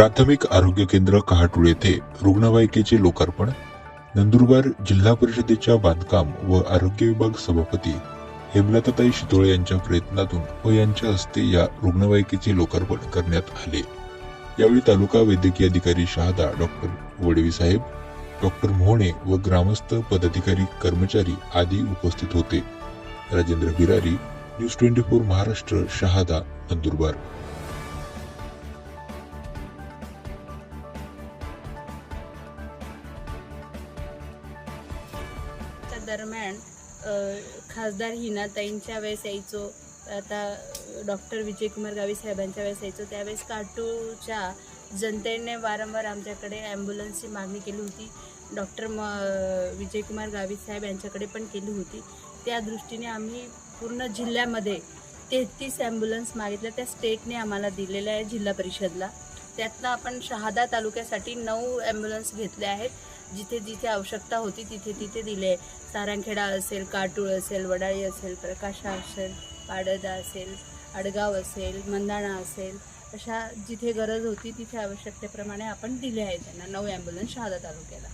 प्राथमिक आरोग्य केंद्र कहाटूळ येथे रुग्णवाहिकेचे लोकार्पण नंदुरबार जिल्हा परिषदेच्या बांधकाम व आरोग्य विभाग सभापती हेमलताताई शितोळे यांच्या प्रयत्नातून व यांच्या हस्ते या रुग्णवाहिकेचे लोकार्पण करण्यात आले. यावेळी तालुका वैद्यकीय अधिकारी शहादा डॉक्टर वडवी साहेब डॉक्टर मोहणे व ग्रामस्थ पदाधिकारी कर्मचारी आदी उपस्थित होते. Rajendra Birari news twenty four Maharashtra Shahada Nandurbar. दरम्यान खासदार हिनाताईंच्या वेळेस यायचो. आता डॉक्टर विजयकुमार गावी साहेबांच्या वेळेस यायचो. त्यावेळेस काटूच्या जनतेने वारंवार आमच्याकडे ॲम्ब्युलन्सची मागणी केली होती. डॉक्टर म विजयकुमार गावी साहेब यांच्याकडे पण केली होती. त्या दृष्टीने आम्ही पूर्ण जिल्ह्यामध्ये तेहतीस ॲम्ब्युलन्स मागितल्या. त्या स्टेटने आम्हाला दिलेल्या आहे जिल्हा परिषदला. त्यातनं आपण शहादा तालुक्यासाठी नऊ ॲम्ब्युलन्स घेतले आहेत. जिथे जिथे आवश्यकता होती तिथे तिथे दिले. आहे सारंगखेडा असेल काटूळ असेल वडाळी असेल प्रकाशा असेल पाडदा असेल अडगाव असेल मंदाणा असेल अशा जिथे गरज होती तिथे आवश्यकतेप्रमाणे आपण दिले आहे त्यांना नऊ ॲम्ब्युलन्स शहादा तालुक्याला.